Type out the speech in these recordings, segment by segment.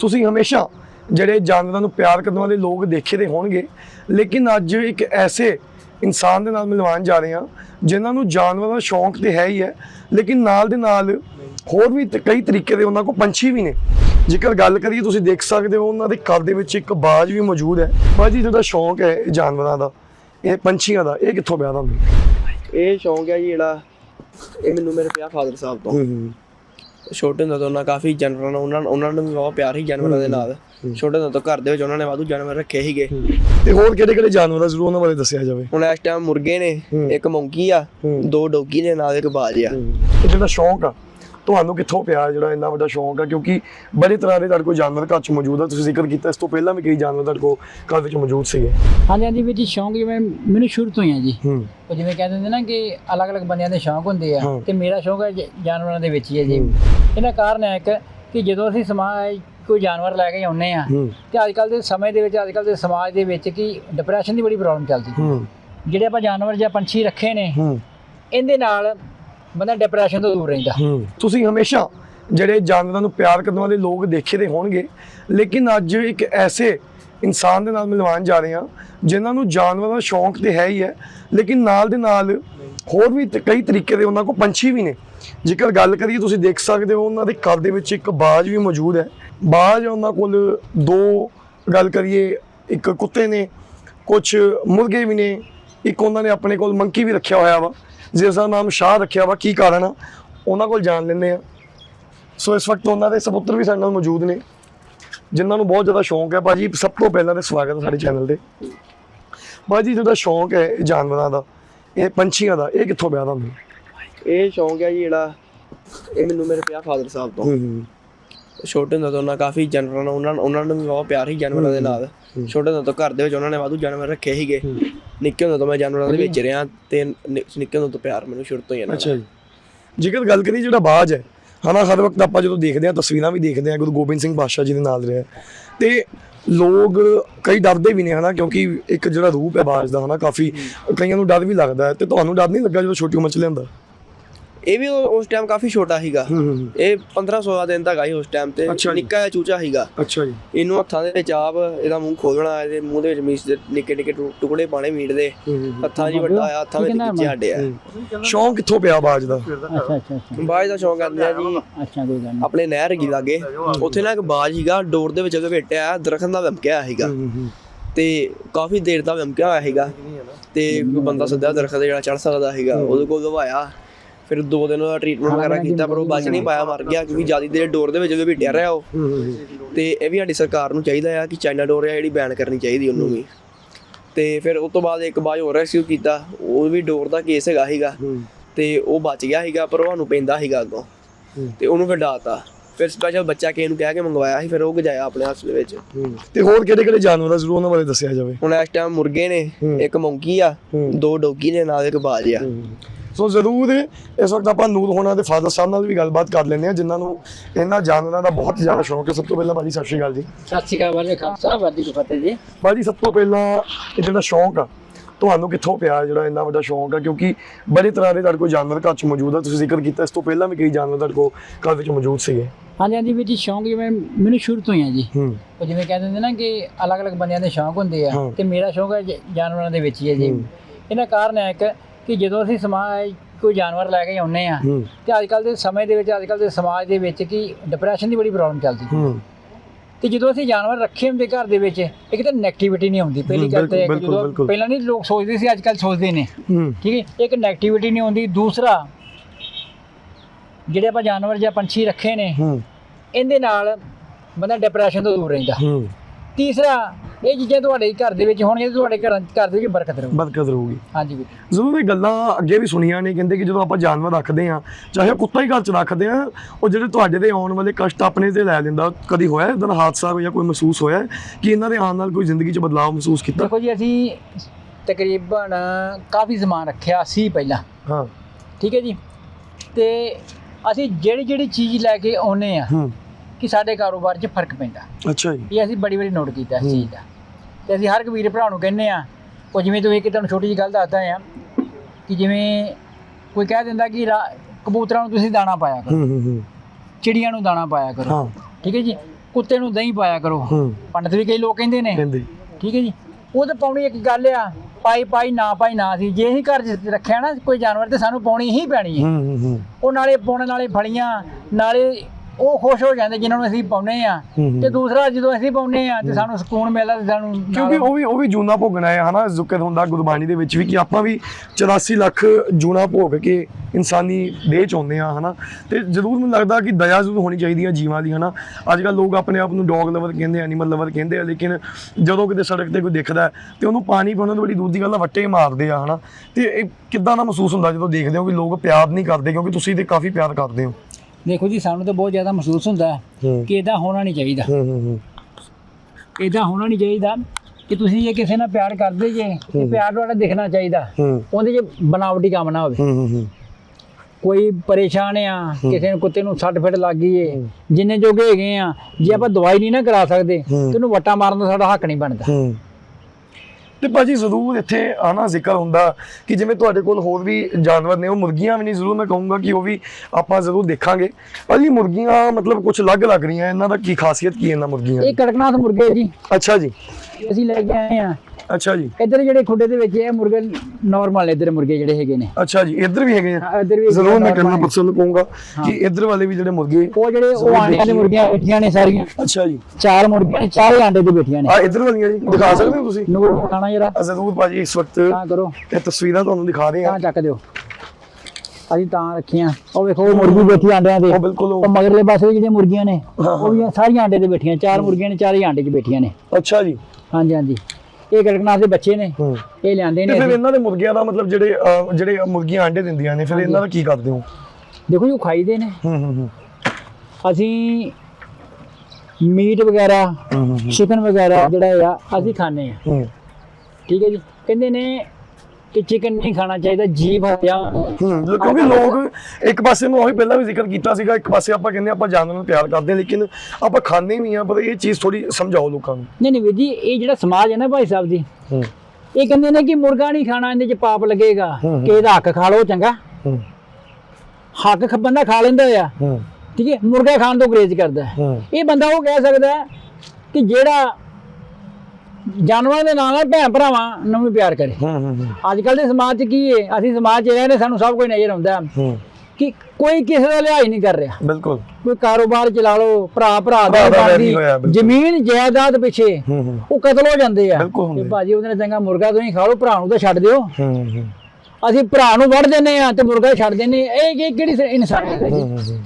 ਤੁਸੀਂ ਹਮੇਸ਼ਾ ਜਿਹੜੇ ਜਾਨਵਰਾਂ ਨੂੰ ਪਿਆਰ ਕਰਨ ਵਾਲੇ ਲੋਕ ਦੇਖੇ ਦੇ ਹੋਣਗੇ ਲੇਕਿਨ ਅੱਜ ਇੱਕ ਐਸੇ ਇਨਸਾਨ ਦੇ ਨਾਲ ਮਿਲਵਾਉਣ ਜਾ ਰਹੇ ਹਾਂ ਜਿਨ੍ਹਾਂ ਨੂੰ ਜਾਨਵਰਾਂ ਦਾ ਸ਼ੌਂਕ ਤੇ ਹੈ ਹੀ ਹੈ ਲੇਕਿਨ ਨਾਲ ਦੇ ਨਾਲ ਹੋਰ ਵੀ ਕਈ ਤਰੀਕੇ ਦੇ ਉਹਨਾਂ ਕੋਲ ਪੰਛੀ ਵੀ ਨੇ। ਜੇਕਰ ਗੱਲ ਕਰੀਏ ਤੁਸੀਂ ਦੇਖ ਸਕਦੇ ਹੋ ਉਹਨਾਂ ਦੇ ਘਰ ਦੇ ਵਿੱਚ ਇੱਕ ਬਾਜ ਵੀ ਮੌਜੂਦ ਹੈ। ਬਾਜੀ ਜਿਹੜਾ ਸ਼ੌਂਕ ਹੈ ਇਹ ਜਾਨਵਰਾਂ ਦਾ ਇਹ ਪੰਛੀਆਂ ਦਾ ਇਹ ਕਿੱਥੋਂ ਪਿਆ ਤੁਹਾਨੂੰ? ਇਹ ਸ਼ੌਂਕ ਹੈ ਜੀ ਜਿਹੜਾ ਇਹ ਮੈਨੂੰ ਮੇਰੇ ਪਿਆ ਫਾਦਰ ਸਾਹਿਬ ਤੋਂ। ਛੋਟੇ ਹੁੰਦੇ ਤੋਂ ਉਹਨਾਂ ਕਾਫੀ ਜਾਨਵਰਾਂ ਨੂੰ ਉਹਨਾਂ ਉਹਨਾਂ ਨੂੰ ਵੀ ਬਹੁਤ ਪਿਆਰ ਸੀ ਜਾਨਵਰਾਂ ਦੇ ਨਾਲ। ਛੋਟੇ ਹੁੰਦੇ ਤੋਂ ਘਰ ਦੇ ਵਿੱਚ ਉਹਨਾਂ ਨੇ ਵਾਧੂ ਜਾਨਵਰ ਰੱਖੇ ਸੀਗੇ। ਤੇ ਹੋਰ ਕਿਹੜੇ ਕਿਹੜੇ ਜਾਨਵਰ ਆ ਜ਼ਰੂਰ ਉਹਨਾਂ ਬਾਰੇ ਦੱਸਿਆ ਜਾਵੇ। ਹੁਣ ਇਸ ਟਾਈਮ ਮੁਰਗੇ ਨੇ ਇੱਕ ਮੌਂਕੀ ਆ ਦੋ ਡੋਗੀ ਨੇ ਨਾਲ ਇੱਕ ਬਾਜ ਆ। ਇਹ ਜਿਹੜਾ ਸ਼ੌਂਕ ਆ ਤੁਹਾਨੂੰ ਕਿੱਥੋਂ ਪਿਆ ਜਿਹੜਾ ਇੰਨਾ ਵੱਡਾ ਸ਼ੌਂਕ ਆ? ਕਿਉਂਕਿ ਬੜੇ ਤਰ੍ਹਾਂ ਦੇ ਤੁਹਾਡੇ ਕੋਲ ਜਾਨਵਰ ਘਰ ਚ ਮੌਜੂਦ ਆ। ਤੁਸੀਂ ਜ਼ਿਕਰ ਕੀਤਾ ਇਸ ਤੋਂ ਪਹਿਲਾਂ ਵੀ ਕਈ ਜਾਨਵਰ ਤੁਹਾਡੇ ਕੋਲ ਘਰ ਵਿੱਚ ਮੌਜੂਦ ਸੀਗੇ। ਹਾਂਜੀ ਹਾਂਜੀ ਵੀਰ ਜੀ ਸ਼ੌਂਕ ਜਿਵੇਂ ਮੈਨੂੰ ਸ਼ੁਰੂ ਤੋਂ ਹੀ ਆ ਜੀ। ਹੂੰ। ਉਹ ਜਿਵੇਂ ਕਹਿੰਦੇ ਹੁੰਦੇ ਨਾ ਕਿ ਅਲੱਗ-ਅਲੱਗ ਬੰਦਿਆਂ ਦੇ ਸ਼ੌਂਕ ਹੁੰਦੇ ਆ। ਤੇ ਮੇਰਾ ਸ਼ੌਂਕ ਹੈ ਜਾਨਵਰਾਂ ਦੇ ਵਿੱਚ ਹੀ ਹੈ ਜੀ। ਇਹਦਾ ਕਾਰਨ ਹੈ ਇੱਕ ਕਿ ਜਦੋਂ ਅਸੀਂ ਸਮਾਜ ਕੋਈ ਜਾਨਵਰ ਲੈ ਕੇ ਆਉਂਦੇ ਆ ਤੇ ਅੱਜ ਕੱਲ ਦੇ ਸਮੇਂ ਦੇ ਵਿੱਚ ਅੱਜ ਕੱਲ ਦੇ ਸਮਾਜ ਦੇ ਵਿੱਚ ਕਿ ਡਿਪਰੈਸ਼ਨ ਦੀ ਬੜੀ ਪ੍ਰੋਬਲਮ ਚੱਲਦੀ। ਹੂੰ। ਜਿਹੜੇ ਆਪਾਂ ਜਾਨਵਰ ਜਾਂ ਪੰਛੀ ਰੱਖੇ ਨੇ ਇਹਦੇ ਨਾਲ ਬੰਦਾ ਡਿਪਰੈਸ਼ਨ ਤੋਂ ਦੂਰ ਰਹਿੰਦਾ। ਤੁਸੀਂ ਹਮੇਸ਼ਾ ਜਿਹੜੇ ਜਾਨਵਰਾਂ ਨੂੰ ਪਿਆਰ ਕਰਨ ਵਾਲੇ ਲੋਕ ਦੇਖੇ ਦੇ ਹੋਣਗੇ, ਲੇਕਿਨ ਅੱਜ ਇੱਕ ਐਸੇ ਇਨਸਾਨ ਦੇ ਨਾਲ ਮਿਲਵਾਉਣ ਜਾ ਰਹੇ ਹਾਂ, ਜਿਨ੍ਹਾਂ ਨੂੰ ਜਾਨਵਰਾਂ ਦਾ ਸ਼ੌਂਕ ਤੇ ਹੈ ਹੀ ਹੈ, ਲੇਕਿਨ ਨਾਲ ਦੇ ਨਾਲ ਹੋਰ ਵੀ ਕਈ ਤਰੀਕੇ ਦੇ ਉਹਨਾਂ ਕੋਲ ਪੰਛੀ ਵੀ ਨੇ। ਜੇਕਰ ਗੱਲ ਕਰੀਏ, ਤੁਸੀਂ ਦੇਖ ਸਕਦੇ ਹੋ, ਉਹਨਾਂ ਦੇ ਘਰ ਦੇ ਵਿੱਚ ਇੱਕ ਬਾਜ ਵੀ ਮੌਜੂਦ ਹੈ। ਬਾਜ ਉਹਨਾਂ ਕੋਲ ਦੋ, ਗੱਲ ਕਰੀਏ, ਇੱਕ ਕੁੱਤੇ ਨੇ ਕੁਝ ਮੁਰਗੇ ਵੀ ਨੇ, ਇੱਕ ਉਹਨਾਂ ਨੇ ਆਪਣੇ ਕੋਲ ਮੰਕੀ ਵੀ ਰੱਖਿਆ ਹੋਇਆ ਵਾ। ਜਿਸ ਦਾ ਨਾਮ ਸ਼ਾਹ ਰੱਖਿਆ ਵਾ ਕੀ ਕਾਰਨ ਆ? ਉਹਨਾਂ ਕੋਲ ਜਾਣ ਲੈਂਦੇ ਆ। ਸੋ ਇਸ ਵਕਤ ਉਹਨਾਂ ਦੇ ਸਪੁੱਤਰ ਵੀ ਸਾਡੇ ਨਾਲ ਮੌਜੂਦ ਨੇ ਜਿਨ੍ਹਾਂ ਨੂੰ ਬਹੁਤ ਜ਼ਿਆਦਾ ਸ਼ੌਂਕ ਹੈ। ਭਾਜੀ ਸਭ ਤੋਂ ਪਹਿਲਾਂ ਤੇ ਸਵਾਗਤ ਹੈ ਸਾਡੇ ਚੈਨਲ ਤੇ। ਭਾਜੀ ਜਿਹੜਾ ਸ਼ੌਂਕ ਹੈ ਜਾਨਵਰਾਂ ਦਾ ਇਹ ਪੰਛੀਆਂ ਦਾ ਇਹ ਕਿੱਥੋਂ ਪਿਆ ਤੁਹਾਨੂੰ ਇਹ ਸ਼ੌਂਕ ਹੈ ਜੀ ਜਿਹੜਾ ਇਹ ਮੈਨੂੰ ਮੇਰੇ ਪਿਆ ਫਾਦਰ ਸਾਹਿਬ ਤੋਂ। ਛੋਟੇ ਹੁੰਦੇ ਤੋਂ ਉਹਨਾਂ ਕਾਫੀ ਜਾਨਵਰਾਂ ਨੂੰ ਉਹਨਾਂ ਉਹਨਾਂ ਨੂੰ ਵੀ ਬਹੁਤ ਪਿਆਰ ਸੀ ਜਾਨਵਰਾਂ ਦੇ ਨਾਲ। ਛੋਟੇ ਹੁੰਦੇ ਤੋਂ ਘਰ ਦੇ ਵਿੱਚ ਉਹਨਾਂ ਨੇ ਵਾਧੂ ਜਾਨਵਰ ਰੱਖੇ ਸੀਗੇ। ਨਿੱਕੇ ਹੁੰਦੇ ਤੋਂ ਮੈਂ ਜਾਨਵਰਾਂ ਦੇ ਵਿੱਚ ਰਿਹਾ ਤੇ ਨਿ- ਨਿੱਕੇ ਹੁੰਦੇ ਤੋਂ ਪਿਆਰ ਮੈਨੂੰ ਸ਼ੁਰੂ ਤੋਂ ਹੀ ਇਹਨਾਂ ਅੱਛਾ ਜੀ। ਜੇਕਰ ਗੱਲ ਕਰੀਏ ਜਿਹੜਾ ਬਾਜ ਹੈ ਹਨਾ ਹਰ ਵਕਤ ਆਪਾਂ ਜਦੋਂ ਦੇਖਦੇ ਹਾਂ ਤਸਵੀਰਾਂ ਵੀ ਦੇਖਦੇ ਹਾਂ ਗੁਰੂ ਗੋਬਿੰਦ ਸਿੰਘ ਪਾਤਸ਼ਾਹ ਜੀ ਦੇ ਨਾਲ ਰਿਹਾ। ਤੇ ਲੋਕ ਕਈ ਡਰਦੇ ਵੀ ਨੇ ਹਨਾ ਕਿਉਂਕਿ ਇੱਕ ਜਿਹੜਾ ਰੂਪ ਹੈ ਬਾਜ ਦਾ ਹਨਾ ਕਾਫੀ ਕਈਆਂ ਨੂੰ ਡਰ ਵੀ ਲੱਗਦਾ ਹੈ ਤੇ ਤੁਹਾਨੂੰ ਡਰ ਨਹੀਂ ਲੱਗਾ ਜਦੋਂ ਛੋਟੀ ਉਮਰ ਚ ਲਿਆਂਦਾ? ਇਹ ਵੀ ਉਸ ਟਾਈਮ ਕਾਫੀ ਛੋਟਾ ਸੀਗਾ। ਇਹ 15 16 ਦਿਨ ਦਾ ਸੀ ਉਸ ਟਾਈਮ ਤੇ। ਜੀ। ਨਿੱਕਾ ਜਿਹਾ ਚੂਚਾ ਸੀਗਾ। ਅੱਛਾ ਜੀ। ਇਹਨੂੰ ਹੱਥਾਂ ਦੇ ਵਿੱਚ ਆਪ ਇਹਦਾ ਮੂੰਹ ਖੋਲਣਾ ਇਹਦੇ ਮੂੰਹ ਦੇ ਵਿੱਚ ਮੀਸ ਦੇ ਨਿੱਕੇ ਨਿੱਕੇ ਟੁਕੜੇ ਪਾਣੇ ਮੀਟ ਦੇ। ਹੱਥਾਂ ਹੀ ਵੱਡਾ ਆ ਹੱਥਾਂ ਵਿੱਚ ਖਿੱਚੇ ਸਾਡੇ ਆ ਸ਼ੌਂਕ ਕਿੱਥੋਂ ਪਿਆ ਬਾਜ ਦਾ? ਅੱਛਾ ਅੱਛਾ ਅੱਛਾ। ਬਾਜ ਦਾ ਸ਼ੌਂਕ ਆਂਦਾ ਜੀ ਅੱਛਾ ਕੋਈ ਗੱਲ ਨਹੀਂ। ਆਪਣੇ ਨਹਿਰ ਹੈਗੀ ਲਾਗੇ। ਉੱਥੇ ਨਾ ਇੱਕ ਬਾਜ ਸੀਗਾ ਡੋਰ ਦੇ ਵਿੱਚ ਲਪੇਟਿਆ ਦਰਖਤ ਦਾ ਲਮਕਿਆ ਸੀਗਾ। ਤੇ ਕਾਫੀ ਦੇਰ ਦਾ ਲਮਕਿਆ ਹੋਇਆ ਸੀਗਾ। ਤੇ ਕੋਈ ਬੰਦਾ ਸੱਦਿਆ ਦਰਖਤ ਜਿਹੜਾ ਚੜ ਸਕਦਾ ਸੀਗਾ ਉਹਦੇ ਕੋਲ ਲਵਾਇਆ। ਫਿਰ ਦੋ ਦਿਨ ਉਹਦਾ ਟ੍ਰੀਟਮੈਂਟ ਵਗੈਰਾ ਕੀਤਾ ਪਰ ਉਹ ਬਚ ਨਹੀਂ ਪਾਇਆ ਮਰ ਗਿਆ ਕਿਉਂਕਿ ਜ਼ਿਆਦਾ ਦੇਰ ਡੋਰ ਦੇ ਵਿੱਚ ਲਪੇਟਿਆ ਰਿਹਾ ਉਹ। ਤੇ ਇਹ ਵੀ ਸਾਡੀ ਸਰਕਾਰ ਨੂੰ ਚਾਹੀਦਾ ਆ ਕਿ ਚਾਈਨਾ ਡੋਰ ਆ ਜਿਹੜੀ ਬੈਨ ਕਰਨੀ ਚਾਹੀਦੀ ਉਹਨੂੰ ਵੀ। ਤੇ ਫਿਰ ਉਸ ਤੋਂ ਬਾਅਦ ਇੱਕ ਬਾਜ ਹੋਰ ਰੈਸਕਿਊ ਕੀਤਾ ਉਹ ਵੀ ਡੋਰ ਦਾ ਕੇਸ ਹੈਗਾ ਸੀਗਾ। ਤੇ ਉਹ ਬਚ ਗਿਆ ਸੀਗਾ ਪਰ ਉਹ ਸਾਨੂੰ ਪੈਂਦਾ ਸੀਗਾ ਅੱਗੋਂ। ਤੇ ਉਹਨੂੰ ਫਿਰ ਡਾਤਾ। ਫਿਰ ਸਪੈਸ਼ਲ ਬੱਚਾ ਕਿਸੇ ਨੂੰ ਕਹਿ ਕੇ ਮੰਗਵਾਇਆ ਸੀ ਫਿਰ ਉਹ ਗਜਾਇਆ ਆਪਣੇ ਦੇ ਵਿੱਚ। ਤੇ ਹੋਰ ਕਿਹੜੇ ਕਿਹੜੇ ਜਾਨਵਰ ਆ ਜ਼ਰੂਰ ਉਹਨਾਂ ਬਾਰੇ ਦੱਸਿਆ ਜਾਵੇ। ਹੁਣ ਇਸ ਟਾਈਮ ਮੁਰਗੇ ਨੇ ਇੱਕ ਮੌਂਕੀ ਆ ਦੋ ਡੋਗੀ ਨੇ ਨਾਲ ਇੱਕ ਬਾਜ ਆ। ਸੋ ਜ਼ਰੂਰ ਇਸ ਵਕਤ ਆਪਾਂ ਨੂਰ ਹੋਣਾ ਦੇ ਫਾਦਰ ਸਾਹਿਬ ਨਾਲ ਵੀ ਗੱਲਬਾਤ ਕਰ ਲੈਂਦੇ ਹਾਂ ਜਿਨ੍ਹਾਂ ਨੂੰ ਇਹਨਾਂ ਜਾਨਵਰਾਂ ਦਾ ਬਹੁਤ ਜ਼ਿਆਦਾ ਸ਼ੌਂਕ ਹੈ। ਸਭ ਤੋਂ ਪਹਿਲਾਂ ਭਾਜੀ ਸਤਿ ਸ਼੍ਰੀ ਅਕਾਲ ਜੀ। ਸਤਿ ਸ਼੍ਰੀ ਅਕਾਲ ਵਾਲੇ ਖਾਲਸਾ ਵਾਦੀ ਫਤਿਹ ਜੀ। ਭਾਜੀ ਸਭ ਤੋਂ ਪਹਿਲਾਂ ਇਹ ਜਿਹੜਾ ਸ਼ੌਂਕ ਆ ਤੁਹਾਨੂੰ ਕਿੱਥੋਂ ਪਿਆ ਜਿਹੜਾ ਇੰਨਾ ਵੱਡਾ ਸ਼ੌਂਕ ਆ? ਕਿਉਂਕਿ ਬੜੇ ਤਰ੍ਹਾਂ ਦੇ ਤੁਹਾਡੇ ਕੋਲ ਜਾਨਵਰ ਘਰ 'ਚ ਮੌਜੂਦ ਆ। ਤੁਸੀਂ ਜ਼ਿਕਰ ਕੀਤਾ ਇਸ ਤੋਂ ਪਹਿਲਾਂ ਵੀ ਕਈ ਜਾਨਵਰ ਤੁਹਾਡੇ ਕੋਲ ਘਰ ਵਿੱਚ ਮੌਜੂਦ ਸੀਗੇ। ਹਾਂਜੀ ਹਾਂਜੀ ਵੀਰ ਜੀ ਸ਼ੌਂਕ ਜਿਵੇਂ ਮੈਨੂੰ ਸ਼ੁਰੂ ਤੋਂ ਹੀ ਆ ਜੀ। ਉਹ ਜਿਵੇਂ ਕਹਿੰਦੇ ਹੁੰਦੇ ਨਾ ਕਿ ਅਲੱਗ-ਅਲੱਗ ਬੰਦਿਆਂ ਦੇ ਸ਼ੌਂਕ ਹੁੰਦੇ ਆ। ਤੇ ਮੇਰਾ ਸ਼ੌਂਕ ਹੈ ਜਾਨਵਰਾਂ ਦੇ ਵਿੱਚ ਹੀ ਹੈ ਜੀ। ਇਹਦਾ ਕਾਰਨ ਹੈ ਇੱਕ ਕਿ ਜਦੋਂ ਅਸੀਂ ਸਮਾਜ ਕੋਈ ਜਾਨਵਰ ਲੈ ਕੇ ਆਉਂਦੇ ਆ ਤੇ ਅੱਜ ਕੱਲ ਦੇ ਸਮੇਂ ਦੇ ਵਿੱਚ ਅੱਜ ਕੱਲ ਦੇ ਸਮਾਜ ਦੇ ਵਿੱਚ ਕਿ ਡਿਪਰੈਸ਼ਨ ਦੀ ਬੜੀ ਪ੍ਰੋਬਲਮ ਚੱਲਦੀ। ਹੂੰ। ਤੇ ਜਦੋਂ ਅਸੀਂ ਜਾਨਵਰ ਰੱਖੇ ਹੁੰਦੇ ਘਰ ਦੇ ਵਿੱਚ ਇੱਕ ਤਾਂ ਨੈਗੇਟਿਵਿਟੀ ਨਹੀਂ ਆਉਂਦੀ। ਪਹਿਲੀ ਗੱਲ ਤਾਂ। ਜਦੋਂ ਪਹਿਲਾਂ ਨਹੀਂ ਲੋਕ ਸੋਚਦੇ ਸੀ ਅੱਜ ਕੱਲ ਸੋਚਦੇ ਨੇ। ਠੀਕ ਹੈ? ਇੱਕ ਨੈਗੇਟਿਵਿਟੀ ਨਹੀਂ ਆਉਂਦੀ। ਦੂਸਰਾ ਜਿਹੜੇ ਆਪਾਂ ਜਾਨਵਰ ਜਾਂ ਪੰਛੀ ਰੱਖੇ ਨੇ ਇਹਦੇ ਨਾਲ ਬੰਦਾ ਡਿਪਰੈਸ਼ਨ ਤੋਂ ਦੂਰ ਰਹਿੰਦਾ। ਤੀਸਰਾ ਇਹ ਚੀਜ਼ਾਂ ਤੁਹਾਡੇ ਘਰ ਦੇ ਵਿੱਚ ਹੋਣਗੀਆਂ ਤੇ ਤੁਹਾਡੇ ਘਰ ਘਰ ਦੇ ਵਿੱਚ ਬਰਕਤ ਰਹੂ ਬਰਕਤ ਰਹੂਗੀ। ਹਾਂਜੀ ਵੀਰ। ਜ਼ਰੂਰ ਇਹ ਗੱਲਾਂ ਅੱਗੇ ਵੀ ਸੁਣੀਆਂ ਨੇ ਕਹਿੰਦੇ ਕਿ ਜਦੋਂ ਆਪਾਂ ਜਾਨਵਰ ਰੱਖਦੇ ਆ ਚਾਹੇ ਉਹ ਕੁੱਤਾ ਹੀ ਘਰ 'ਚ ਰੱਖਦੇ ਆ ਉਹ ਜਿਹੜੇ ਤੁਹਾਡੇ ਦੇ ਆਉਣ ਵਾਲੇ ਕਸ਼ਟ ਆਪਣੇ ਤੇ ਲੈ ਲੈਂਦਾ। ਕਦੀ ਹੋਇਆ ਇਦਾਂ ਹਾਦਸਾ ਜਾਂ ਕੋਈ ਮਹਿਸੂਸ ਹੋਇਆ ਹੈ ਕਿ ਇਹਨਾਂ ਦੇ ਆਉਣ ਨਾਲ ਕੋਈ ਜ਼ਿੰਦਗੀ 'ਚ ਬਦਲਾਅ ਮਹਿਸੂਸ ਕੀਤਾ? ਦੇਖੋ ਜੀ ਅਸੀਂ ਤਕਰੀਬਨ ਕਾਫੀ ਸਮਾਨ ਰੱਖਿਆ ਸੀ ਪਹਿਲਾਂ। ਹਾਂ। ਠੀਕ ਹੈ ਜੀ? ਤੇ ਅਸੀਂ ਜਿਹੜੀ ਜਿਹੜੀ ਚੀਜ਼ ਲੈ ਕੇ ਆਉਨੇ ਆ ਹੂੰ। ਕਿ ਸਾਡੇ ਕਾਰੋਬਾਰ 'ਚ ਫ਼ਰਕ ਪੈਂਦਾ। ਅੱਛਾ ਜੀ। ਇਹ ਅਸੀਂ ਬੜੀ ਬੜੀ ਨੋਟ ਕੀਤਾ ਇਸ ਚੀਜ਼ ਦਾ। ਤੇ ਅਸੀਂ ਹਰ ਇੱਕ ਵੀਰ ਭਰਾ ਨੂੰ ਕਹਿੰਨੇ ਆ ਉਹ ਜਿਵੇਂ ਤੁਸੀਂ ਇੱਕ ਤੁਹਾਨੂੰ ਛੋਟੀ ਜਿਹੀ ਗੱਲ ਦੱਸਦਾ ਆ ਕਿ ਜਿਵੇਂ ਕੋਈ ਕਹਿ ਦਿੰਦਾ ਕਿ ਕਬੂਤਰਾਂ ਨੂੰ ਤੁਸੀਂ ਦਾਣਾ ਪਾਇਆ ਕਰੋ। ਹੂੰ ਹੂੰ ਹੂੰ। ਚਿੜੀਆਂ ਨੂੰ ਦਾਣਾ ਪਾਇਆ ਕਰੋ। ਹਾਂ। ਠੀਕ ਹੈ ਜੀ? ਕੁੱਤੇ ਨੂੰ ਦਹੀਂ ਪਾਇਆ ਕਰੋ। ਹੂੰ। ਪੰਡਤ ਵੀ ਕਈ ਲੋਕ ਕਹਿੰਦੇ ਨੇ। ਠੀਕ ਹੈ ਜੀ? ਉਹ ਤਾਂ ਪਾਉਣੀ ਇੱਕ ਗੱਲ ਆ ਪਾਈ ਪਾਈ ਨਾ ਪਾਈ ਨਾ ਸੀ। ਜੇ ਅਸੀਂ ਘਰ 'ਚ ਰੱਖਿਆ ਨਾ ਕੋਈ ਜਾਨਵਰ ਤੇ ਸਾਨੂੰ ਪਾਉਣੀ ਹੀ ਪੈਣੀ ਹੈ। ਹੂੰ ਹੂੰ ਹੂੰ। ਉਹ ਨਾਲੇ ਪਾਉਣ ਨਾਲੇ ਫਲੀਆਂ ਨਾਲੇ ਉਹ ਖੁਸ਼ ਹੋ ਜਾਂਦੇ ਜਿਨ੍ਹਾਂ ਨੂੰ ਅਸੀਂ ਪਾਉਨੇ ਆ। ਤੇ ਦੂਸਰਾ ਜਦੋਂ ਅਸੀਂ ਪਾਉਨੇ ਆ ਤੇ ਸਾਨੂੰ ਸਕੂਨ ਮਿਲਦਾ ਤੇ ਸਾਨੂੰ ਕਿਉਂਕਿ ਉਹ ਵੀ ਉਹ ਵੀ ਜੂਨਾ ਭੋਗਣਾ ਹੈ ਹਨਾ? ਜ਼ਿਕਰ ਹੁੰਦਾ ਗੁਰਬਾਣੀ ਦੇ ਵਿੱਚ ਵੀ ਕਿ ਆਪਾਂ ਵੀ 84 ਲੱਖ ਜੂਨਾ ਭੋਗ ਕੇ ਇਨਸਾਨੀ ਦੇਹ ਚ ਆ ਹਨਾ? ਤੇ ਜ਼ਰੂਰ ਮੈਨੂੰ ਲੱਗਦਾ ਕਿ ਦਇਆ ਜ਼ਰੂਰ ਹੋਣੀ ਚਾਹੀਦੀ ਹੈ ਜੀਵਾਂ ਦੀ ਹਨਾ? ਅੱਜ ਕੱਲ ਲੋਕ ਆਪਣੇ ਆਪ ਨੂੰ ਡੌਗ ਲਵਰ ਕਹਿੰਦੇ ਐਨੀਮਲ ਲਵਰ ਕਹਿੰਦੇ ਆ ਲੇਕਿਨ ਜਦੋਂ ਕਿਤੇ ਸੜਕ ਤੇ ਕੋਈ ਦਿਖਦਾ ਤੇ ਉਹਨੂੰ ਪਾਣੀ ਪਾਉਣ ਤੋਂ ਬੜੀ ਦੂਰ ਦੀ ਗੱਲ ਆ ਵੱਟੇ ਮਾਰਦੇ ਆ ਹਨਾ? ਤੇ ਇਹ ਕਿੱਦਾਂ ਦਾ ਮਹਿਸੂਸ ਹੁੰਦਾ ਜਦੋਂ ਦੇਖਦੇ ਹੋ ਕਿ ਲੋਕ ਪਿਆਰ ਨਹੀਂ ਕਰਦੇ ਕਿਉਂਕਿ ਤੁਸੀਂ ਤੇ ਕਾਫੀ ਪਿਆਰ ਕਰਦੇ ਹੋ? ਦੇਖੋ ਜੀ ਸਾਨੂੰ ਤਾਂ ਬਹੁਤ ਜ਼ਿਆਦਾ ਮਹਿਸੂਸ ਹੁੰਦਾ ਕਿ ਇਹਦਾ ਹੋਣਾ ਨਹੀਂ ਚਾਹੀਦਾ। ਇਹਦਾ ਹੋਣਾ ਨਹੀਂ ਚਾਹੀਦਾ ਕਿ ਤੁਸੀਂ ਜੇ ਕਿਸੇ ਨਾਲ ਪਿਆਰ ਕਰਦੇ ਜੇ ਤੇ ਪਿਆਰ ਤੁਹਾਡਾ ਦਿਖਣਾ ਚਾਹੀਦਾ। ਉਹਦੇ 'ਚ ਬਣਾਵਟੀ ਕੰਮ ਨਾ ਹੋਵੇ। ਕੋਈ ਪਰੇਸ਼ਾਨ ਆ ਕਿਸੇ ਨੂੰ ਕੁੱਤੇ ਨੂੰ ਸੱਟ ਫਿੱਟ ਲੱਗ ਗਈ ਏ ਜਿੰਨੇ ਜੋਗੇ ਹੈਗੇ ਆ ਜੇ ਆਪਾਂ ਦਵਾਈ ਨਹੀਂ ਨਾ ਕਰਾ ਸਕਦੇ ਤੇ। ਉਹਨੂੰ ਵੱਟਾ ਮਾਰਨ ਦਾ ਸਾਡਾ ਹੱਕ ਨਹੀਂ ਬਣਦਾ। ਤੇ ਭਾਜੀ ਜ਼ਰੂਰ ਇੱਥੇ ਆਣਾ ਜ਼ਿਕਰ ਹੁੰਦਾ ਕਿ ਜਿਵੇਂ ਤੁਹਾਡੇ ਕੋਲ ਹੋਰ ਵੀ ਜਾਨਵਰ ਨੇ ਉਹ ਮੁਰਗੀਆਂ ਵੀ ਨਹੀਂ ਜ਼ਰੂਰ ਮੈਂ ਕਹੂੰਗਾ ਕਿ ਉਹ ਵੀ ਆਪਾਂ ਜ਼ਰੂਰ ਦੇਖਾਂਗੇ। ਭਾਜੀ ਮੁਰਗੀਆਂ ਮਤਲਬ ਕੁਝ ਅਲੱਗ ਲੱਗ ਰਹੀਆਂ ਇਹਨਾਂ ਦਾ ਕੀ ਖਾਸੀਅਤ ਕੀ ਇਹਨਾਂ ਮੁਰਗੀਆਂ ਦੀ? ਇਹ ਕੜਕਨਾਥ ਮੁਰਗੇ ਜੀ। ਅੱਛਾ ਜੀ। ਅਸੀਂ ਲੈ ਕੇ ਆਏ ਆ ਅੱਛਾ ਜੀ। ਇੱਧਰ ਜਿਹੜੇ ਖੁੱਡੇ ਦੇ ਵਿੱਚ ਇਹ ਮੁਰਗੇ ਨਾਰਮਲ ਇੱਧਰ ਮੁਰਗੇ ਜਿਹੜੇ ਹੈਗੇ ਨੇ। ਅੱਛਾ ਜੀ ਇੱਧਰ ਵੀ ਹੈਗੇ ਆ? ਇੱਧਰ ਵੀ ਜ਼ਰੂਰ ਮੈਂ ਕਰਨਾ ਨੂੰ ਕਹੂੰਗਾ ਕਿ ਇੱਧਰ ਵਾਲੇ ਵੀ ਜਿਹੜੇ ਮੁਰਗੇ ਉਹ ਜਿਹੜੇ ਉਹ ਆਂਡਿਆਂ ਦੇ ਮੁਰਗੀਆਂ ਬੈਠੀਆਂ ਨੇ ਸਾਰੀਆਂ। ਅੱਛਾ ਜੀ। ਚਾਰ ਮੁਰਗੀਆਂ ਨੇ, ਚਾਰੇ ਆਂਡੇ ਤੇ ਬੈਠੀਆਂ ਨੇ। ਆ ਇੱਧਰ ਵਾਲੀਆਂ ਜੀ ਦਿਖਾ ਸਕਦੇ ਹੋ ਤੁਸੀਂ? ਨੂਰ ਖਾਣਾ ਜਰਾ। ਆ ਜ਼ਰੂਰ ਭਾਜੀ ਇਸ ਵਕਤ ਤਾਂ ਕਰੋ। ਇਹ ਤਸਵੀਰਾਂ ਤੁਹਾਨੂੰ ਦਿਖਾ ਰਹੇ। ਤਾਂ ਹਾਂ ਚੱਕ ਦਿਓ। ਅਸੀਂ ਤਾਂ ਰੱਖੀਆਂ। ਉਹ ਵੇਖੋ ਉਹ ਮੁਰਗੀ ਬੈਠੀ ਆਂਡਿਆਂ ਤੇ ਉਹ ਬਿਲਕੁਲ ਉਹ- ਮਗਰਲੇ ਪਾਸੇ ਜਿਹੜੀਆਂ ਮੁਰਗੀਆਂ ਨੇ ਉਹ ਵੀ ਸਾਰੀਆਂ ਆਂਡੇ ਤੇ ਬੈਠੀਆਂ ਚਾਰ ਮੁਰਗੀਆਂ ਨੇ ਚਾਰੇ ਆਂਡੇ 'ਚ ਬੈਠੀਆਂ ਨੇ। ਅੱਛਾ ਜੀ। ਹਾਂਜੀ ਹਾਂਜੀ। ਇਹ ਕੜਕਨਾਥ ਦੇ ਬੱਚੇ ਨੇ। ਇਹ ਲਿਆਂਦੇ ਨੇ ਫਿਰ। ਇਹਨਾਂ ਦੇ ਮੁਰਗਿਆਂ ਦਾ ਮਤਲਬ ਜਿਹੜੇ ਜਿਹੜੇ ਮੁਰਗੀਆਂ ਆਂਡੇ ਦਿੰਦੀਆਂ ਨੇ ਫਿਰ ਇਹਨਾਂ ਦਾ ਕੀ ਕਰਦੇ ਹੋ? ਦੇਖੋ ਜੀ ਉਹ ਖਾਈਦੇ ਨੇ। ਹੂੰ ਹੂੰ ਹੂੰ। ਅਸੀਂ ਮੀਟ ਵਗੈਰਾ ਚਿਕਨ ਵਗੈਰਾ ਜਿਹੜਾ ਆ ਅਸੀਂ ਖਾਂਦੇ ਆ ਹੂੰ। ਠੀਕ ਹੈ ਜੀ। ਕਹਿੰਦੇ ਨੇ ਕਿ ਚਿਕਨ ਨਹੀਂ ਖਾਣਾ ਚਾਹੀਦਾ ਜੀਵ ਹੱਤਿਆ ਹੂੰ ਕਿਉਂਕਿ ਲੋਕ ਇੱਕ ਪਾਸੇ ਨੂੰ ਉਹੀ ਪਹਿਲਾਂ ਵੀ ਜ਼ਿਕਰ ਕੀਤਾ ਸੀਗਾ ਇੱਕ ਪਾਸੇ ਆਪਾਂ ਕਹਿੰਦੇ ਆਪਾਂ ਜਾਨਵਰਾਂ ਨੂੰ ਪਿਆਰ ਕਰਦੇ ਹਾਂ ਲੇਕਿਨ ਆਪਾਂ ਖਾਂਦੇ ਵੀ ਆ ਪਰ ਇਹ ਚੀਜ਼ ਥੋੜੀ ਸਮਝਾਓ ਲੋਕਾਂ ਨੂੰ। ਨਹੀਂ ਨਹੀਂ ਵੀਰ ਜੀ ਇਹ ਜਿਹੜਾ ਸਮਾਜ ਹੈ ਨਾ ਭਾਈ ਸਾਹਿਬ ਜੀ ਹੂੰ। ਇਹ ਕਹਿੰਦੇ ਨੇ ਕਿ ਮੁਰਗਾ ਨਹੀਂ ਖਾਣਾ ਇਹਦੇ 'ਚ ਪਾਪ ਲੱਗੇਗਾ। ਕਿ ਇਹਦਾ ਹੱਕ ਖਾ ਲਓ ਚੰਗਾ। ਹੂੰ। ਹੱਕ ਬੰਦਾ ਖਾ ਲੈਂਦਾ ਆ। ਹੂੰ। ਠੀਕ ਹੈ ਮੁਰਗਾ ਖਾਣ ਤੋਂ ਗਰੇਜ ਕਰਦਾ। ਇਹ ਬੰਦਾ ਉਹ ਕਹਿ ਸਕਦਾ ਕਿ ਜਿਹੜਾ ਜਾਨਵਰਾਂ ਦੇ ਨਾਲ ਨਾਲ ਭੈਣ ਭਰਾਵਾਂ ਨੂੰ ਵੀ ਪਿਆਰ ਕਰੇ। ਹੂੰ ਹੂੰ ਅੱਜ ਕੱਲ ਦੇ ਸਮਾਜ 'ਚ ਕੀ ਹੈ ਅਸੀਂ ਸਮਾਜ 'ਚ ਰਹਿੰਦੇ ਸਾਨੂੰ ਸਭ ਕੁਝ ਨਜ਼ਰ ਆਉਂਦਾ। ਹੈ। ਕਿ ਕੋਈ ਕਿਸੇ ਦਾ ਲਿਹਾਜ਼ ਨਹੀਂ ਕਰ ਰਿਹਾ। ਬਿਲਕੁਲ। ਕੋਈ ਕਾਰੋਬਾਰ ਚਲਾ ਲਓ ਭਰਾ ਭਰਾ ਦਾ ਦਾ ਬਣਦੀ, ਵੈਰੀ ਹੋਇਆ, ਬਿਲਕੁਲ। ਜ਼ਮੀਨ ਜਾਇਦਾਦ ਪਿੱਛੇ ਉਹ ਕਤਲ ਹੋ ਜਾਂਦੇ ਆ। ਤੇ ਭਾਜੀ ਉਹਦੇ ਨਾਲ ਚੰਗਾ ਮੁਰਗਾ ਤੁਸੀਂ ਖਾ ਲਓ ਭਰਾ ਨੂੰ ਤਾਂ ਛੱਡ ਦਿਓ। ਅਸੀਂ ਭਰਾ ਨੂੰ ਵੜ ਦਿੰਨੇ ਆ ਤੇ ਮੁਰਗਾ ਛੱਡ ਦਿੰਨੇ। ਇਹ ਇਹ ਕਿਹੜੀ ਇਨਸਾਨੀਅਤ ਹੈ? ਜੀ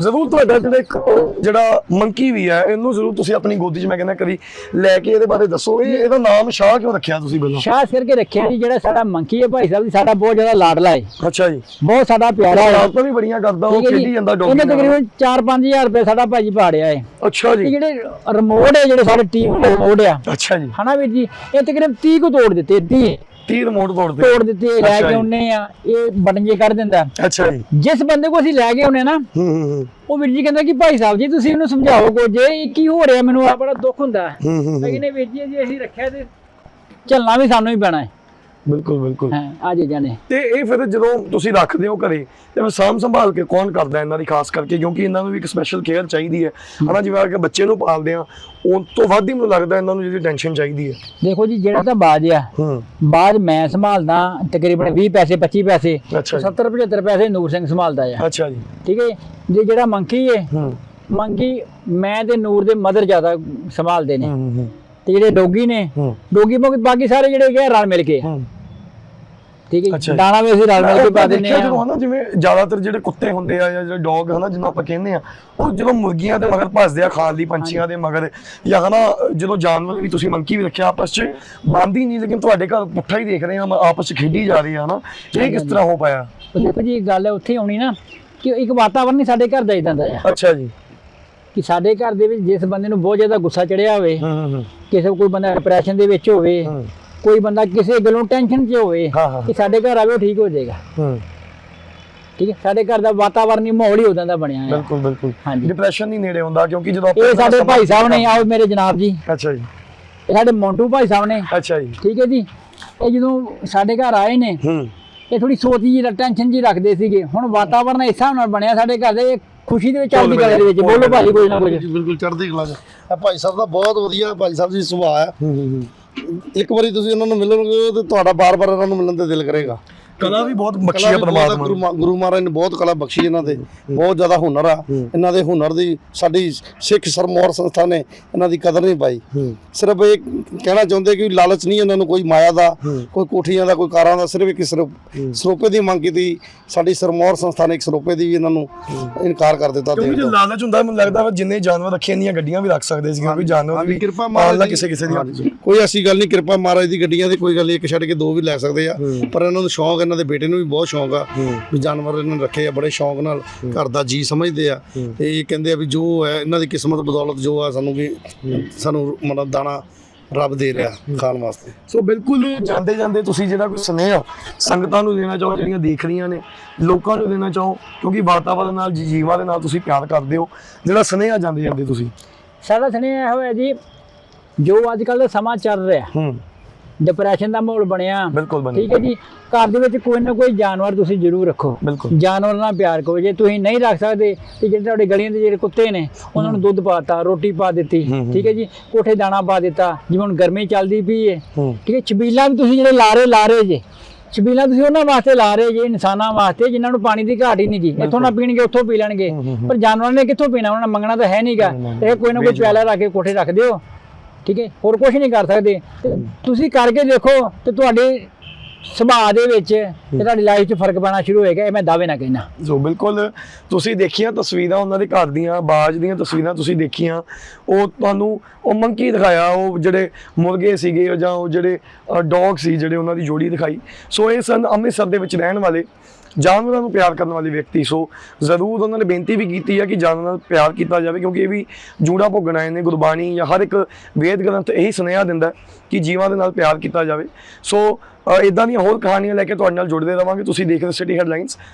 ਜ਼ਰੂਰ ਤੁਹਾਡਾ ਜਿਹੜਾ ਇੱਕ ਜਿਹੜਾ ਮੰਕੀ ਵੀ ਹੈ ਇਹਨੂੰ ਜ਼ਰੂਰ ਤੁਸੀਂ ਆਪਣੀ ਗੋਦੀ 'ਚ ਮੈਂ ਕਹਿੰਦਾ ਕਦੀ ਲੈ ਕੇ ਇਹਦੇ ਬਾਰੇ ਦੱਸੋ। ਇਹ ਇਹਦਾ ਨਾਮ ਸ਼ਾਹ ਕਿਉਂ ਰੱਖਿਆ ਤੁਸੀਂ ਪਹਿਲਾਂ? ਸ਼ਾਹ ਕਰਕੇ ਰੱਖਿਆ ਜੀ ਜਿਹੜਾ ਸਾਡਾ ਮੰਕੀ ਹੈ ਭਾਈ ਸਾਹਿਬ ਜੀ ਸਾਡਾ ਬਹੁਤ ਜ਼ਿਆਦਾ ਲਾਡਲਾ ਹੈ। ਅੱਛਾ ਜੀ। ਬਹੁਤ ਸਾਡਾ ਪਿਆਰਾ ਹੈ। ਸ਼ਰਾਰਤਾਂ ਵੀ ਬੜੀਆਂ ਕਰਦਾ ਉਹ। ਖੇਡੀ ਜਾਂਦਾ ਇਹਨੇ ਡੋਗੀ ਨਾਲ। ਤਕਰੀਬਨ 4-5000 ਰੁਪਏ ਸਾਡਾ ਭਾਜੀ ਪਾੜਿਆ ਹੈ। ਅੱਛਾ ਜੀ। ਜਿਹੜੇ ਰਿਮੋਟ ਹੈ ਜਿਹੜੇ ਸਾਡੇ ਟੀਵੀ ਦੇ ਰਿਮੋਟ ਆ। ਅੱਛਾ ਜੀ। ਹਨਾ ਵੀਰ ਜੀ ਇਹ ਤਕਰੀਬਨ 30 ਕੋ ਤੋੜ ਦਿੱਤੇ 30 30 ਰਿਮੋਟ ਤੋੜਦੇ ਤੋੜ ਦਿੱਤੇ ਲੈ ਕੇ ਜੀ। ਆਉਨੇ ਆ ਇਹ ਬਟਨ ਜੇ ਕਰ ਦਿੰਦਾ। ਅੱਛਾ ਜੀ। ਜਿਸ ਬੰਦੇ ਕੋ ਅਸੀਂ ਲੈ ਕੇ ਆਉਨੇ ਨਾ ਹੂੰ ਹੂੰ ਹੂੰ। ਉਹ ਵੀਰ ਜੀ ਕਹਿੰਦਾ ਕਿ ਭਾਈ ਸਾਹਿਬ ਜੀ ਤੁਸੀਂ ਇਹਨੂੰ ਸਮਝਾਓ ਕੁਝ ਇਹ ਕੀ ਹੋ ਰਿਹਾ? ਮੈਨੂੰ ਆ ਬੜਾ ਦੁੱਖ ਹੁੰਦਾ। ਹੈ ਹੂੰ ਹੂੰ। ਮੈਂ ਕਹਿੰਦੇ ਵੀਰ ਜੀ ਜੇ ਅਸੀਂ ਰੱਖਿਆ ਤੇ ਚੱਲਣਾ ਵੀ ਸਾਨੂੰ ਹੀ ਪੈਣਾ ਹੈ। ਬਿਲਕੁਲ ਬਿਲਕੁਲ। ਹਾਂ ਆ ਜੇ ਜਾਣੇ। ਤੇ ਇਹ ਫਿਰ ਜਦੋਂ ਤੁਸੀਂ ਰੱਖਦੇ ਹੋ ਘਰੇ ਤੇ ਫਿਰ ਸਾਂਭ ਸੰਭਾਲ ਕੇ ਕੌਣ ਕਰਦਾ ਇਹਨਾਂ ਦੀ ਖਾਸ ਕਰਕੇ ਕਿਉਂਕਿ ਇਹਨਾਂ ਨੂੰ ਵੀ ਇੱਕ ਸਪੈਸ਼ਲ ਕੇਅਰ ਚਾਹੀਦੀ ਹੈ। ਹਨਾ ਜਿਵੇਂ ਕੇ ਬੱਚੇ ਨੂੰ ਪਾਲਦੇ ਆ ਉਹ ਤੋਂ ਵੱਧ ਹੀ ਮੈਨੂੰ ਲੱਗਦਾ ਇਹਨਾਂ ਨੂੰ ਜਿਹਦੀ ਟੈਨਸ਼ਨ ਚਾਹੀਦੀ ਹੈ। ਦੇਖੋ ਜੀ ਜਿਹੜਾ ਤਾਂ ਬਾਜ ਆ ਬਾਜ ਮੈਂ ਸੰਭਾਲਦਾ ਤਕਰੀਬਨ 20 ਪੈਸੇ 25 ਪੈਸੇ ਅੱਛਾ ਜੀ। 70 75 ਪੈਸੇ ਨੂਰ ਸਿੰਘ ਸੰਭਾਲਦਾ ਆ। ਅੱਛਾ ਜੀ। ਠੀਕ ਹੈ ਜੀ। ਜਿਹੜਾ ਮੰਕੀ ਹੈ ਹੂੰ। ਮੰਕੀ ਮੈਂ ਤੇ ਨੂਰ ਦੇ ਮਦਰ ਜ਼ਿਆਦਾ ਸੰਭਾਲਦੇ ਨੇ। ਤੇ ਜਿਹੜੇ ਡੋਗੀ ਨੇ ਡੋਗੀ ਬਾਕੀ ਬਾਕੀ ਸਾਰੇ ਜਿਹੜੇ ਹੈਗੇ ਰਲ ਮਿਲ ਕੇ ਠੀਕ ਹੈ ਜੀ। ਦਾਣਾ ਵੀ ਅਸੀਂ ਰਲ ਮਿਲ ਕੇ ਪਾ ਦਿੰਦੇ ਦੇਖਿਆ ਜਦੋਂ ਆ ਹਨਾ ਜਿਵੇਂ ਜ਼ਿਆਦਾਤਰ ਜਿਹੜੇ ਕੁੱਤੇ ਹੁੰਦੇ ਆ ਜਾਂ ਜਿਹੜੇ ਡੌਗ ਹਨਾ ਜਿਹਨੂੰ ਆਪਾਂ ਕਹਿੰਦੇ ਆ ਉਹ ਜਦੋਂ ਮੁਰਗੀਆਂ ਦੇ ਮਗਰ ਭੱਜਦੇ ਆ ਖਾਣ ਲਈ ਪੰਛੀਆਂ ਦੇ ਮਗਰ ਜਾਂ ਹਨਾ ਜਦੋਂ ਜਾਨਵਰ ਵੀ ਤੁਸੀਂ ਮੰਕੀ ਵੀ ਰੱਖਿਆ ਆਪਸ 'ਚ ਬੰਦੀ ਨਹੀਂ ਲੇਕਿਨ ਤੁਹਾਡੇ ਘਰ ਪੁੱਠਾ ਹੀ ਦੇਖ ਰਹੇ ਆ ਆਪਸ 'ਚ ਖੇਡੀ ਜਾ ਰਹੇ ਆ ਹਨਾ ਇਹ ਕਿਸ ਤਰ੍ਹਾਂ ਹੋ ਪਾਇਆ? ਉਹ ਦੇਖੋ ਜੀ ਗੱਲ ਉੱਥੇ ਆਉਣੀ ਨਾ ਕਿ ਇੱਕ ਵਾਤਾਵਰਨ ਹੀ ਸਾਡੇ ਘਰ ਦਾ ਇਦਾਂ ਦਾ ਆ। ਅੱਛਾ ਜੀ। ਕਿ ਸਾਡੇ ਘਰ ਦੇ ਵਿੱਚ ਜਿਸ ਬੰਦੇ ਨੂੰ ਬਹੁਤ ਜ਼ਿਆਦਾ ਗੁੱਸਾ ਚੜਿਆ ਹੋਵੇ ਹੂੰ ਹੂੰ ਕਿਸੇ ਕੋਈ ਬੰਦਾ ਡਿਪਰੈਸ਼ਨ ਦੇ ਵਿੱਚ ਹੋਵੇ ਹੂੰ। ਕੋਈ ਬੰਦਾ ਕਿਸੇ ਗੱਲੋਂ ਟੈਨਸ਼ਨ 'ਚ ਹੋਵੇ ਹਾਂ, ਹਾਂ। ਕਿ ਸਾਡੇ ਘਰ ਆਵੇ ਉਹ ਠੀਕ ਹੋ ਜਾਏਗਾ। ਹੂੰ। ਠੀਕ ਹੈ? ਸਾਡੇ ਘਰ ਦਾ ਵਾਤਾਵਰਨ ਹੀ ਮਾਹੌਲ ਹੀ ਉਦਾਂ ਦਾ ਬਣਿਆ ਹੈ ਬਿਲਕੁਲ ਬਿਲਕੁਲ। ਹਾਂਜੀ। ਡਿਪਰੈਸ਼ਨ ਨਹੀਂ ਨੇੜੇ ਹੁੰਦਾ ਕਿਉਂਕਿ ਜਦੋਂ ਆਪਾਂ ਇਹ ਸਾਡੇ ਭਾਈ ਸਾਹਿਬ ਨੇ ਆਓ ਮੇਰੇ ਜਨਾਬ ਜੀ। ਅੱਛਾ ਜੀ। ਇਹ ਸਾਡੇ ਮੌਂਟੂ ਭਾਈ ਸਾਹਿਬ ਨੇ। ਅੱਛਾ ਜੀ। ਠੀਕ ਹੈ ਜੀ? ਇਹ ਜਦੋਂ ਸਾਡੇ ਘਰ ਆਏ ਨੇ ਹੂੰ। ਇਹ ਥੋੜੀ ਸੋਚ ਜੀ ਟੈਨਸ਼ਨ ਜੀ ਰੱਖਦੇ ਸੀਗੇ। ਹੁਣ ਵਾਤਾਵਰਨ ਇਸ ਹਿਸਾਬ ਨਾਲ ਬਣਿਆ ਸਾਡੇ ਘਰ ਦੇ ਇਹ ਖੁਸ਼ੀ ਦੇ ਵਿੱਚ ਚੜ੍ਹਦੀ ਕਲਾ ਦੇ ਵਿੱਚ। ਬੋਲੋ ਭਾਜੀ ਕੋਈ ਨਾ ਜੀ ਬਿਲਕੁਲ ਚੜ੍ਹਦੀ ਕਲਾ ਚ ਇਹ ਭਾਈ ਸਾਹਿਬ ਦਾ ਬਹੁਤ ਵਧੀਆ ਭਾਈ ਸਾਹਿਬ ਜੀ ਸੁਭਾਅ ਹੈ। ਇੱਕ ਵਾਰੀ ਤੁਸੀਂ ਉਹਨਾਂ ਨੂੰ ਮਿਲੋਗੇ ਤੇ ਤੁਹਾਡਾ ਬਾਰ-ਬਾਰ ਉਹਨਾਂ ਨੂੰ ਮਿਲਣ ਤੇ ਦਿਲ ਕਰੇਗਾ। ਕਲਾ ਵੀ ਬਹੁਤ ਬਖਸ਼ੀ ਬਹੁਤ ਪਰਮਾਤਮਾ ਗੁਰੂ ਨੇ। ਗੁਰੂ ਮਹਾਰਾਜ ਨੇ ਬਹੁਤ ਕਲਾ ਬਖਸ਼ੀ ਇਹਨਾਂ ਦੇ ਬਹੁਤ ਜ਼ਿਆਦਾ ਹੁਨਰ ਆ। ਇਹਨਾਂ ਦੇ ਹੁਨਰ ਦੀ ਸਾਡੀ ਸਿੱਖ ਸਰਮੌਰ ਸੰਸਥਾ ਨੇ ਇਹਨਾਂ ਦੀ ਕਦਰ ਨਹੀਂ ਪਾਈ। ਸਿਰਫ ਇਹ ਕਹਿਣਾ ਚਾਹੁੰਦੇ ਕਿ ਲਾਲਚ ਨਹੀਂ ਇਹਨਾਂ ਨੂੰ ਕੋਈ ਮਾਇਆ ਦਾ ਕੋਈ ਕੋਠੀਆਂ ਦਾ ਕੋਈ ਕਾਰਾਂ ਦਾ ਸਿਰਫ ਇੱਕ ਸਰੂਪ- ਸਰੋਪੇ ਦੀ ਮੰਗ ਕੀਤੀ। ਸਾਡੀ ਸਰਮੌਰ ਸੰਸਥਾ ਨੇ ਇੱਕ ਸਰੋਪੇ ਦੀ ਵੀ ਇਹਨਾਂ ਨੂੰ ਇਨਕਾਰ ਕਰ ਦਿੱਤਾ ਕਿਉਂਕਿ ਦੇਣ ਜੇ ਤੋਂ ਲਾਲਚ ਹੁੰਦਾ ਮੈਨੂੰ ਲੱਗਦਾ ਵਾ ਜਿੰਨੇ ਜਾਨਵਰ ਰੱਖੇ ਇੰਨੀਆਂ ਗੱਡੀਆਂ ਵੀ ਰੱਖ ਸਕਦੇ ਸੀ ਕਿਉਂਕਿ ਜਾਨਵਰ ਵੀ ਕਿਰਪਾ ਮਾਰ ਮਹਾਰਾਜ ਲਾ ਦੀ ਕਿਸੇ ਕਿਸੇ ਦੀ ਕੋਈ ਐਸੀ ਗੱਲ ਨਹੀਂ ਕਿਰਪਾ ਮਹਾਰਾਜ ਦੀ ਗੱਡੀਆਂ ਤੇ ਕੋਈ ਗੱਲ ਨਹੀਂ ਇੱਕ ਛੱਡ ਕੇ ਦੋ ਵੀ ਲੈ ਸਕਦੇ ਆ। ਪਰ ਇਹਨਾਂ ਨੂੰ ਸ਼ੌਂਕ ਇਹਨਾਂ ਦੇ ਬੇਟੇ ਨੂੰ ਵੀ ਬਹੁਤ ਸ਼ੌਂਕ ਆ। ਵੀ ਜਾਨਵਰ ਇਹਨਾਂ ਨੇ ਰੱਖੇ ਆ ਬੜੇ ਸ਼ੌਂਕ ਨਾਲ ਘਰ ਦਾ ਜੀ ਸਮਝਦੇ ਆ। ਤੇ ਇਹ ਕਹਿੰਦੇ ਆ ਵੀ ਜੋ ਹੈ ਇਹਨਾਂ ਦੀ ਕਿਸਮਤ ਬਦੌਲਤ ਜੋ ਆ ਸਾਨੂੰ ਵੀ ਸਾਨੂੰ ਮਤਲਬ ਦਾਣਾ ਰੱਬ ਦੇ ਰਿਹਾ ਖਾਣ ਵਾਸਤੇ। ਸੋ ਬਿਲਕੁਲ ਜਾਂਦੇ ਜਾਂਦੇ ਤੁਸੀਂ ਜਿਹੜਾ ਕੋਈ ਸੁਨੇਹਾ ਸੰਗਤਾਂ ਨੂੰ ਦੇਣਾ ਚਾਹੋ ਜਿਹੜੀਆਂ ਦੇਖ ਰਹੀਆਂ ਨੇ ਲੋਕਾਂ ਨੂੰ ਦੇਣਾ ਚਾਹੋ ਕਿਉਂਕਿ ਵਾਤਾਵਰਨ ਨਾਲ ਜੀ- ਜੀਵਾਂ ਦੇ ਨਾਲ ਤੁਸੀਂ ਪਿਆਰ ਕਰਦੇ ਹੋ ਜਿਹੜਾ ਸੁਨੇਹਾ ਜਾਂਦੇ ਜਾਂਦੇ ਤੁਸੀਂ। ਸਾਡਾ ਸੁਨੇਹਾ ਇਹ ਹੋਇਆ ਜੀ ਜੋ ਅੱਜ ਕੱਲ੍ਹ ਦਾ ਸਮਾਂ ਚੱਲ ਰਿਹਾ ਹੂੰ। ਡਿਪਰੈਸ਼ਨ ਦਾ ਮਾਹੌਲ ਬਣਿਆ। ਬਿਲਕੁਲ ਠੀਕ ਹੈ ਜੀ। ਘਰ ਦੇ ਵਿੱਚ ਕੋਈ ਨਾ ਕੋਈ ਜਾਨਵਰ ਤੁਸੀਂ ਜ਼ਰੂਰ ਰੱਖੋ। ਬਿਲਕੁਲ। ਜਾਨਵਰ ਨਾਲ ਪਿਆਰ ਕਰੋ। ਜੇ ਤੁਸੀਂ ਨਹੀਂ ਰੱਖ ਸਕਦੇ ਤੇ ਜਿਹੜੇ ਤੁਹਾਡੇ ਗਲੀਆਂ ਦੇ ਜਿਹੜੇ ਕੁੱਤੇ ਨੇ ਉਹਨਾਂ ਨੂੰ ਦੁੱਧ ਪਾਤਾ ਰੋਟੀ ਪਾ ਦਿੱਤੀ। ਠੀਕ ਹੈ ਜੀ। ਕੋਠੇ ਦਾਣਾ ਪਾ ਦਿੱਤਾ। ਜਿਵੇਂ ਹੁਣ ਗਰਮੀ ਚੱਲਦੀ ਪਈ ਹੈ। ਠੀਕ ਹੈ ਛਬੀਲਾਂ ਵੀ ਤੁਸੀਂ ਜਿਹੜੇ ਲਾ ਰਹੇ ਲਾ ਰਹੇ ਜੇ। ਛਬੀਲਾਂ ਤੁਸੀਂ ਉਹਨਾਂ ਵਾਸਤੇ ਲਾ ਰਹੇ ਜੇ ਇਨਸਾਨਾਂ ਵਾਸਤੇ ਜਿਨ੍ਹਾਂ ਨੂੰ ਪਾਣੀ ਦੀ ਘਾਟ ਹੀ ਨਹੀਂ ਜੀ ਇੱਥੋਂ ਨਾ ਪੀਣਗੇ ਉੱਥੋਂ ਪੀ ਲੈਣਗੇ। ਪਰ ਜਾਨਵਰਾਂ ਨੇ ਕਿੱਥੋਂ ਪੀਣਾ? ਉਹਨਾਂ ਨੇ ਮੰਗਣਾ ਤਾਂ ਹੈ ਨਹੀਂਗਾ ਇਹ ਕੋਈ ਨਾ ਕੋਈ ਪਿਆਲਾ ਰੱਖ ਕੇ ਕੋਠੇ ਰੱਖ ਦਿਓ। ਠੀਕ ਹੈ? ਹੋਰ ਕੁਝ ਨਹੀਂ ਕਰ ਸਕਦੇ। ਤੇ ਤੁਸੀਂ ਕਰਕੇ ਦੇਖੋ ਤੇ ਤੁਹਾਡੇ ਸੁਭਾਅ ਦੇ ਵਿੱਚ ਤੇ ਤੁਹਾਡੀ ਲਾਈਫ 'ਚ ਫ਼ਰਕ ਪੈਣਾ ਸ਼ੁਰੂ ਹੋਏਗਾ ਇਹ ਮੈਂ ਦਾਅਵੇ ਨਾਲ ਕਹਿਣਾ ਸੋ ਬਿਲਕੁਲ ਤੁਸੀਂ ਦੇਖੀਆਂ ਤਸਵੀਰਾਂ ਉਹਨਾਂ ਦੇ ਘਰ ਦੀਆਂ ਬਾਜ ਦੀਆਂ ਤਸਵੀਰਾਂ ਤੁਸੀਂ ਦੇਖੀਆਂ ਉਹ ਤੁਹਾਨੂੰ ਉਹ ਮੰਕੀ ਦਿਖਾਇਆ ਉਹ ਜਿਹੜੇ ਮੁਰਗੇ ਸੀਗੇ ਜਾਂ ਉਹ ਜਿਹੜੇ ਡੌਗ ਸੀ ਜਿਹੜੇ ਉਹਨਾਂ ਦੀ ਜੋੜੀ ਦਿਖਾਈ। ਸੋ ਇਹ ਸਨ ਅੰਮ੍ਰਿਤਸਰ ਦੇ ਵਿੱਚ ਰਹਿਣ ਵਾਲੇ। ਜਾਨਵਰਾਂ ਨੂੰ ਪਿਆਰ ਕਰਨ ਵਾਲੇ ਵਿਅਕਤੀ। ਸੋ ਜ਼ਰੂਰ ਉਹਨਾਂ ਨੇ ਬੇਨਤੀ ਵੀ ਕੀਤੀ ਹੈ ਕਿ ਜਾਨਵਰਾਂ ਨਾਲ ਪਿਆਰ ਕੀਤਾ ਜਾਵੇ, ਕਿਉਂਕਿ ਇਹ ਵੀ ਜੂੜਾ ਭੋਗਣ ਆਏ ਨੇ ਗੁਰਬਾਣੀ ਜਾਂ ਹਰ ਇੱਕ ਵੇਦ ਗ੍ਰੰਥ ਇਹੀ ਸੁਨੇਹਾ ਦਿੰਦਾ ਕਿ ਜੀਵਾਂ ਦੇ ਨਾਲ ਪਿਆਰ ਕੀਤਾ ਜਾਵੇ। ਸੋ ਇਦਾਂ ਦੀਆਂ ਹੋਰ ਕਹਾਣੀਆਂ ਲੈ ਕੇ ਤੁਹਾਡੇ ਨਾਲ ਜੁੜਦੇ ਰਵਾਂਗੇ। ਤੁਸੀਂ ਦੇਖ ਰਹੇ ਸਿਟੀ ਹੈਡਲਾਈਨਸ